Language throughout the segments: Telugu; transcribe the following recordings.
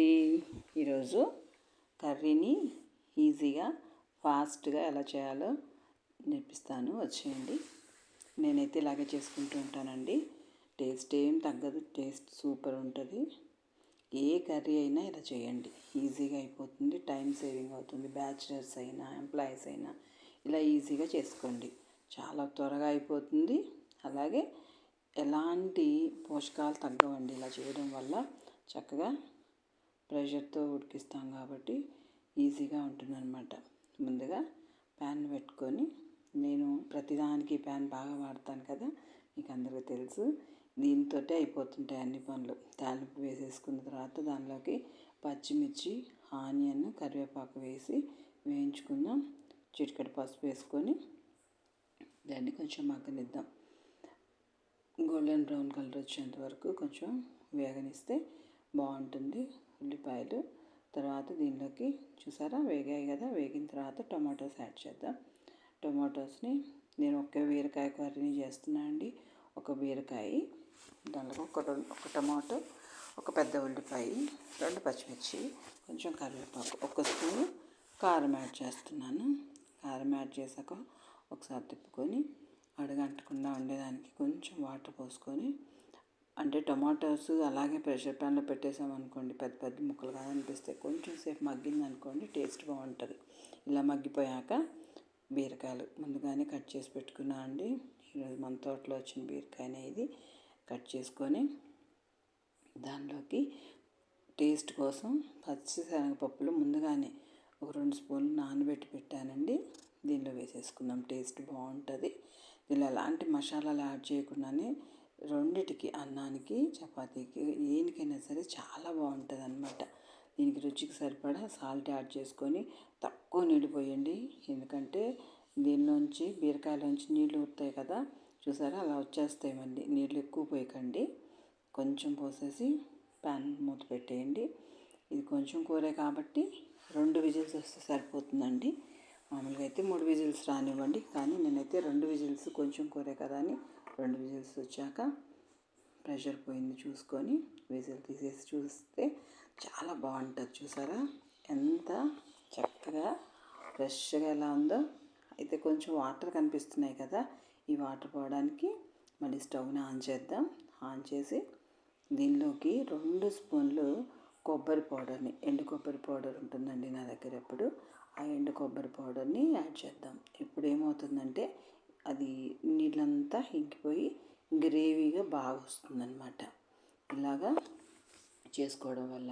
అండి ఈరోజు? కర్రీని ఈజీగా ఫాస్ట్గా ఎలా చేయాలో నేర్పిస్తాను. వచ్చేయండి. నేనైతే ఇలాగే చేసుకుంటూ ఉంటానండి. టేస్ట్ ఏం తగ్గదు. టేస్ట్ సూపర్ ఉంటుంది. ఏ కర్రీ అయినా ఇలా చేయండి. ఈజీగా అయిపోతుంది. టైం సేవింగ్ అవుతుంది. బ్యాచిలర్స్ అయినా ఎంప్లాయీస్ అయినా ఇలా ఈజీగా చేసుకోండి. చాలా త్వరగా అయిపోతుంది. అలాగే ఎలాంటి పోషకాలు తగ్గవండి ఇలా చేయడం వల్ల. చక్కగా ప్రెషర్తో ఉడికిస్తాం కాబట్టి ఈజీగా ఉంటుందన్నమాట. ముందుగా ప్యాన్ పెట్టుకొని నేను ప్రతిదానికి ప్యాన్ బాగా వాడతాను కదా మీకు అందరికీ తెలుసు. దీంతో అయిపోతుంటాయి అన్ని పనులు. తాలింపు వేసేసుకున్న తర్వాత దానిలోకి పచ్చిమిర్చి ఆనియన్ కరివేపాకు వేసి వేయించుకుందాం చిటికెడు పసుపు వేసుకొని దాన్ని కొంచెం మగ్గనిద్దాం. గోల్డెన్ బ్రౌన్ కలర్ వచ్చేంత వరకు కొంచెం వేగనిస్తే బాగుంటుంది. ఉల్లిపాయలు తర్వాత దీనిలోకి చూసారా? వేగాయి కదా. వేగిన తర్వాత టొమాటోస్ యాడ్ చేద్దాం. టొమాటోస్ని నేను ఒక బీరకాయ కర్రీని చేస్తున్నా అండి. ఒక బీరకాయ దాంట్లో ఒక ఒక టమాటో ఒక పెద్ద ఉల్లిపాయ రెండు పచ్చిమిర్చి కొంచెం కరివేపాకు ఒక స్పూన్ కారం యాడ్ చేస్తున్నాను. కారం యాడ్ చేశాక ఒకసారి తిప్పుకొని అడగంటకుండా ఉండేదానికి కొంచెం వాటర్ పోసుకొని అంటే టొమాటోస్ అలాగే ప్రెషర్ ప్యాన్లో పెట్టేసామనుకోండి పెద్ద పెద్ద ముక్కలు కాదనిపిస్తే కొంచెం సేపు మగ్గింది అనుకోండి టేస్ట్ బాగుంటుంది. ఇలా మగ్గిపోయాక బీరకాయలు ముందుగానే కట్ చేసి పెట్టుకున్నా అండి. ఈరోజు మన తోటలో వచ్చిన బీరకాయనే ఇది. కట్ చేసుకొని దానిలోకి టేస్ట్ కోసం పచ్చి శనగపప్పులు ముందుగానే ఒక రెండు స్పూన్లు నానబెట్టి పెట్టానండి. దీనిలో వేసేసుకుందాం టేస్ట్ బాగుంటుంది. దీనిలో ఎలాంటి మసాలాలు యాడ్ చేయకుండానే రెండిటికి అన్నానికి చపాతీకి దేనికైనా సరే చాలా బాగుంటుంది అనమాట దీనికి రుచికి సరిపడా సాల్ట్ యాడ్ చేసుకొని తక్కువ నీళ్ళు పోయండి. ఎందుకంటే దీనిలోంచి బీరకాయలోంచి నీళ్ళు వస్తాయి కదా. చూసారా? అలా వచ్చేస్తాయి మళ్ళీ. నీళ్ళు ఎక్కువ పోయకండి. కొంచెం పోసేసి ప్యాన్ మూత పెట్టేయండి. ఇది కొంచెం కూరే కాబట్టి రెండు విజిల్స్ వస్తే సరిపోతుందండి. మామూలుగా అయితే మూడు విజిల్స్ రానివ్వండి. కానీ అయితే రెండు విజిల్స్ కొంచెం కూరే కదా అని రెండు విజిల్స్ వచ్చాక ప్రెషర్ పోయింది చూసుకొని విజిల్ తీసేసి చూస్తే చాలా బాగుంటుంది చూసారా? ఎంత చక్కగా ఫ్రెష్గా ఎలా ఉందో. అయితే కొంచెం వాటర్ కనిపిస్తున్నాయి కదా ఈ వాటర్ పోవడానికి మళ్ళీ స్టవ్ని ఆన్ చేద్దాం. ఆన్ చేసి దీనిలోకి రెండు స్పూన్లు కొబ్బరి పౌడర్ని ఎండు కొబ్బరి పౌడర్ ఉంటుందండి నా దగ్గర ఎప్పుడు. ఆ ఎండు కొబ్బరి పౌడర్ని యాడ్ చేద్దాం. ఇప్పుడు ఏమవుతుందంటే అది నీళ్ళంతా ఇంకిపోయి గ్రేవీగా బాగా వస్తుందన్నమాట ఇలాగా చేసుకోవడం వల్ల.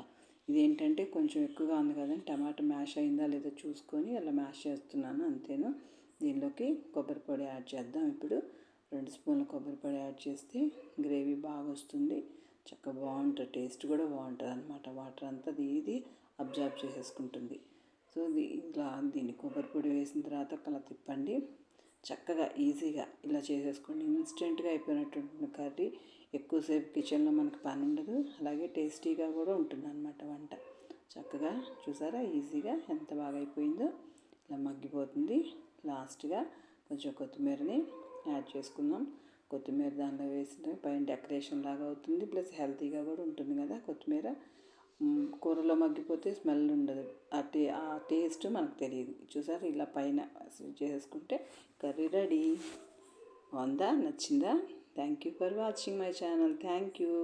ఇదేంటంటే కొంచెం ఎక్కువగా ఉంది కదండి టమాటా మ్యాష్ అయిందా లేదా చూసుకొని అలా మ్యాష్ చేస్తున్నాను అంతేను. దీనిలోకి కొబ్బరి పొడి యాడ్ చేద్దాం. ఇప్పుడు రెండు స్పూన్ల కొబ్బరి పొడి యాడ్ చేస్తే గ్రేవీ బాగా వస్తుంది చక్కగా బాగుంటుంది టేస్ట్ కూడా బాగుంటుంది అనమాట వాటర్ అంతా ఇది అబ్జర్వ్ చేసేసుకుంటుంది. సో ఇలా దీన్ని కొబ్బరి పొడి వేసిన తర్వాత కల తిప్పండి. చక్కగా ఈజీగా ఇలా చేసేసుకోండి. ఇన్స్టెంట్గా అయిపోయినటువంటి కర్రీ ఎక్కువసేపు కిచెన్లో మనకు పని ఉండదు. అలాగే టేస్టీగా కూడా ఉంటుంది అనమాట వంట. చక్కగా చూసారా? ఈజీగా ఎంత బాగా అయిపోయిందో. ఇలా మగ్గిపోతుంది. లాస్ట్గా కొంచెం కొత్తిమీరని యాడ్ చేసుకుందాం. కొత్తిమీర దానిలో వేసిన పైన డెకరేషన్ లాగా అవుతుంది ప్లస్ హెల్తీగా కూడా ఉంటుంది కదా కొత్తిమీర. కూరలో మగ్గిపోతే స్మెల్ ఉండదు. ఆ టే ఆ టేస్ట్ మనకు తెలియదు. చూసారు? ఇలా పైన చేసుకుంటే కర్రీ రెడీ. ఉందా నచ్చిందా? Thank you for watching my channel. Thank you